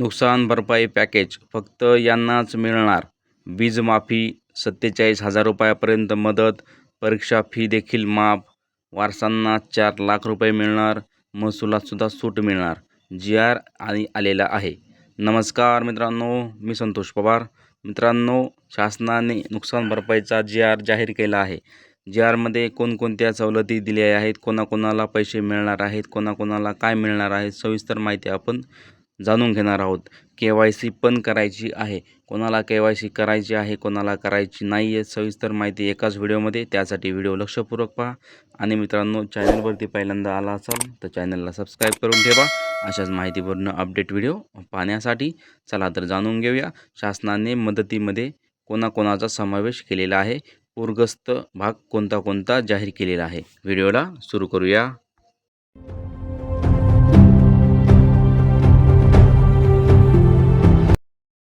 नुकसान भरपाई पॅकेज फक्त यांनाच मिळणार. वीजमाफी सत्तेचाळीस हजार रुपयापर्यंत मदत परीक्षा फी देखील माफ. वारसांना चार लाख रुपये मिळणार महसुलात सुद्धा सूट मिळणार. जी आर आणि आलेला आहे. नमस्कार मित्रांनो मी संतोष पवार. मित्रांनो शासनाने नुकसान भरपाईचा जी आर जाहीर केला आहे. जी आरमध्ये कोणकोणत्या सवलती दिल्या आहेत कोणाकोणाला पैसे मिळणार आहेत कोणाकोणाला काय मिळणार आहे सविस्तर माहिती आपण जाणून घेणार आहोत. के वाय सी पण करायची आहे. कोणाला के वाय सी करायची आहे कोणाला करायची नाही आहे सविस्तर माहिती एकाच व्हिडिओमध्ये. त्यासाठी व्हिडिओ लक्षपूर्वक पहा. आणि मित्रांनो चॅनलवरती पहिल्यांदा आला असाल तर चॅनलला सबस्क्राईब करून ठेवा. अशाच माहितीपूर्ण अपडेट व्हिडिओ पाहण्यासाठी चला तर जाणून घेऊया. शासनाने मदतीमध्ये कोणाकोणाचा समावेश केलेला आहे. पूरग्रस्त भाग कोणता कोणता जाहीर केलेला आहे. व्हिडिओला सुरू करूया.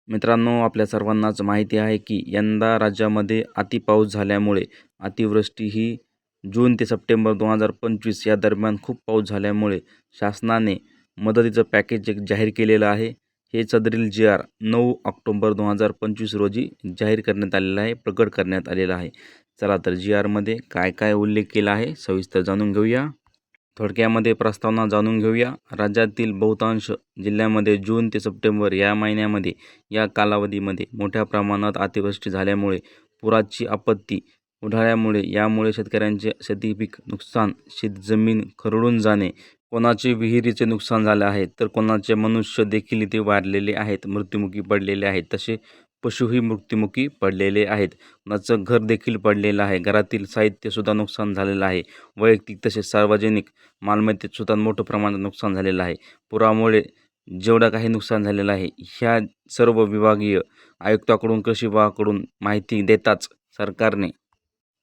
मित्रांनो आपल्या सर्वांनाच माहिती आहे की यंदा राज्यामध्ये अतिपाऊस झाल्यामुळे अतिवृष्टी ही जून ते सप्टेंबर दोन हजार पंचवीस या दरम्यान खूप पाऊस झाल्यामुळे शासनाने मदतीचं पॅकेज एक जाहीर केलेलं आहे हे सदरील जी आर नऊ ऑक्टोंबर दोन हजार पंचवीस रोजी जाहीर करण्यात आलेलं आहे प्रकट करण्यात आलेलं आहे. चला तर जी आरमध्ये काय काय उल्लेख केला आहे सविस्तर जाणून घेऊया. थोडक्यामध्ये प्रस्तावना जाणून घेऊया. राज्यातील बहुतांश जिल्ह्यामध्ये जून ते सप्टेंबर या महिन्यामध्ये या कालावधीमध्ये मोठ्या प्रमाणात अतिवृष्टी झाल्यामुळे पुराची आपत्ती उन्हाळ्यामुळे यामुळे शेतकऱ्यांचे शेतीपीक नुकसान शेतजमीन खरडून जाणे कोणाचे विहिरीचे नुकसान झाले आहे तर कोणाचे मनुष्य देखील इथे वाढलेले आहेत मृत्युमुखी पडलेले आहेत तसे पशुही मृत्युमुखी पडलेले आहेत. कुणाचं घर देखील पडलेलं आहे. घरातील साहित्यसुद्धा नुकसान झालेलं आहे. वैयक्तिक तसेच सार्वजनिक मालमत्तेतसुद्धा मोठं प्रमाणात नुकसान झालेलं आहे. पुरामुळे जेवढं काही नुकसान झालेलं आहे ह्या सर्व विभागीय आयुक्ताकडून कृषी विभागाकडून माहिती देताच सरकारने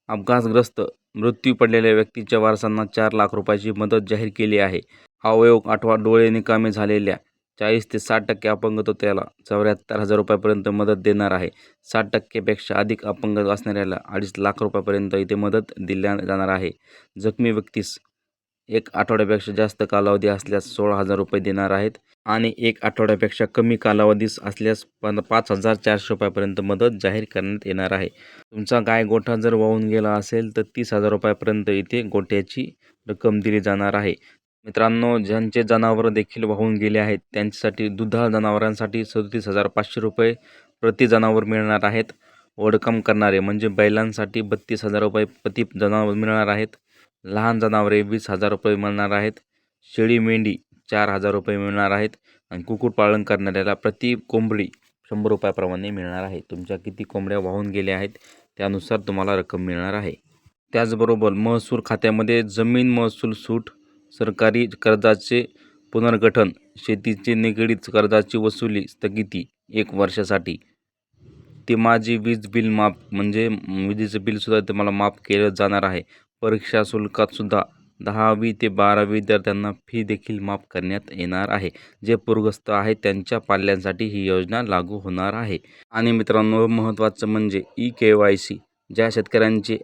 अपघातग्रस्त मृत्यू पडलेल्या व्यक्तीच्या वारसांना चार लाख रुपयाची मदत जाहीर केली आहे. अवयव आठवा डोळे निकामी झालेल्या चाळीस ते साठ टक्के अपंगत्वाला चौऱ्याहत्तर हजार रुपयापर्यंत मदत देणार आहे. साठ टक्केपेक्षा अधिक अपंग असणाऱ्याला अडीच लाख रुपयापर्यंत इथे मदत दिल्या जाणार आहे. जखमी व्यक्तीस एक आठवड्यापेक्षा जास्त कालावधी असल्यास सोळा हजार रुपये देणार आहेत आणि एक आठवड्यापेक्षा कमी कालावधीस असल्यास पण पाच हजार चारशे रुपयापर्यंत मदत जाहीर करण्यात येणार आहे. तुमचा गाय गोठा जर वाहून गेला असेल तर तीस हजार रुपयापर्यंत इथे गोठ्याची रक्कम दिली जाणार आहे. मित्रांनो ज्यांचे जनावरं देखील वाहून गेले आहेत त्यांच्यासाठी दुधाळ जनावरांसाठी सदतीस हजार पाचशे रुपये प्रति जनावर मिळणार आहेत. ओढकम करणारे म्हणजे बैलांसाठी बत्तीस हजार रुपये प्रति जनावर मिळणार आहेत. लहान जनावरे वीस हजार रुपये मिळणार आहेत. शेळी मेंढी चार हजार रुपये मिळणार आहेत. आणि कुक्कुटपालन करणाऱ्याला प्रति कोंबडी शंभर रुपयाप्रमाणे मिळणार आहे. तुमच्या किती कोंबड्या वाहून गेल्या आहेत त्यानुसार तुम्हाला रक्कम मिळणार आहे. त्याचबरोबर महसूल खात्यामध्ये जमीन महसूल सूट सरकारी कर्जाचे पुनर्गठन शेतीचे निगडीत कर्जाची वसुली स्थगिती एक वर्षासाठी. ते माझी वीज बिल माफ म्हणजे विजेचं बिलसुद्धा तुम्हाला माफ केलं जाणार आहे. परीक्षा शुल्कातसुद्धा दहावी ते बारावी विद्यार्थ्यांना फी देखील माफ करण्यात येणार आहे. जे पूरग्रस्त आहेत त्यांच्या पाल्यांसाठी ही योजना लागू होणार आहे. आणि मित्रांनो महत्त्वाचं म्हणजे ई के वाय सी. ज्या शेतकऱ्यांची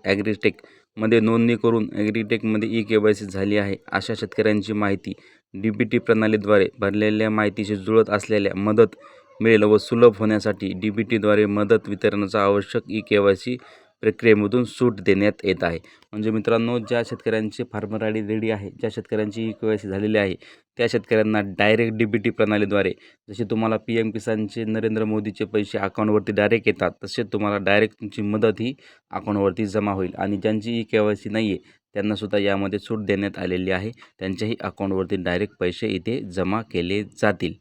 मध्ये नोंदणी करून ॲग्रीटेकमध्ये ई के वाय सी झाली आहे. अशा शेतकऱ्यांची माहिती डी बी टी प्रणालीद्वारे भरलेल्या माहितीशी जुळत असलेल्या मदत मिळेल व सुलभ होण्यासाठी डी बी टीद्वारे मदत वितरणाचा आवश्यक ई के वाय सी प्रक्रियेमधून सूट देण्यात येत आहे. म्हणजे मित्रांनो ज्या शेतकऱ्यांची फार्मर आय डी रेडी आहे ज्या शेतकऱ्यांची ई के झालेली आहे त्या शेतकऱ्यांना डायरेक्ट डी बी टी प्रणालीद्वारे जसे तुम्हाला पी एम किसानचे नरेंद्र मोदीचे पैसे अकाउंटवरती डायरेक्ट येतात तसे तुम्हाला डायरेक्ट तुमची मदत ही अकाउंटवरती जमा होईल. आणि ज्यांची ई के वाय सी नाही आहे त्यांनासुद्धा यामध्ये सूट देण्यात आलेली आहे. त्यांच्याही अकाउंटवरती डायरेक्ट पैसे इथे जमा केले जातील.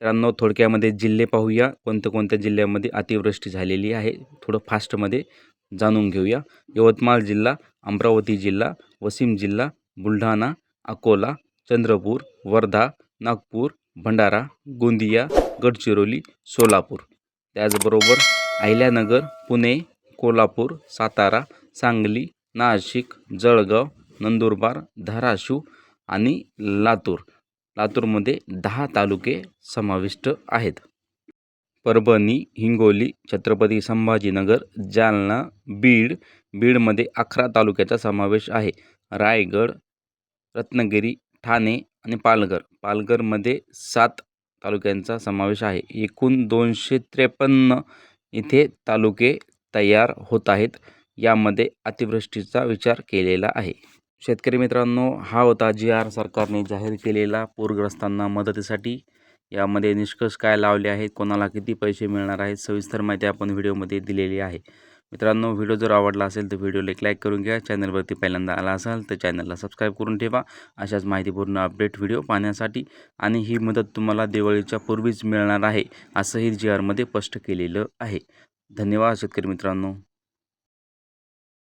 मित्रांनो थोडक्यामध्ये जिल्हे पाहूया. कोणत्या कोणत्या जिल्ह्यामध्ये अतिवृष्टी झालेली आहे? थोडं फास्टमध्ये जाणून घेऊया. यवतमाळ जिल्हा अमरावती जिल्हा वाशिम जिल्हा बुलढाणा अकोला चंद्रपूर वर्धा नागपूर भंडारा गोंदिया गडचिरोली सोलापूर. त्याचबरोबर अहिल्यानगर पुणे कोल्हापूर सातारा सांगली नाशिक जळगाव नंदुरबार धाराशिव आणि लातूर. लातूरमध्ये दहा तालुके समाविष्ट आहेत. परभणी हिंगोली छत्रपती संभाजीनगर जालना बीड बीडमध्ये अकरा तालुक्याचा समावेश आहे. रायगड रत्नागिरी ठाणे आणि पालघर. पालघरमध्ये सात तालुक्यांचा समावेश आहे. एकूण दोनशे त्रेपन्न इथे तालुके तयार होत आहेत. यामध्ये अतिवृष्टीचा विचार केलेला आहे. शेतकरी मित्रांनो हा होता जी आर सरकारने जाहीर केलेला पूरग्रस्तांना मदतीसाठी यामध्ये निष्कर्ष काय लावले आहेत कोणाला किती पैसे मिळणार आहेत सविस्तर माहिती आपण व्हिडिओमध्ये दिलेली आहे. मित्रांनो व्हिडिओ जर आवडला असेल तर व्हिडिओला एक लाईक करून घ्या चॅनलवरती पहिल्यांदा आला असाल तर चॅनलला सबस्क्राईब करून ठेवा. अशाच माहितीपूर्ण अपडेट व्हिडिओ पाहण्यासाठी आणि ही मदत तुम्हाला दिवाळीच्या पूर्वीच मिळणार आहे असंही जी आरमध्ये स्पष्ट केलेलं आहे. धन्यवाद शेतकरी मित्रांनो.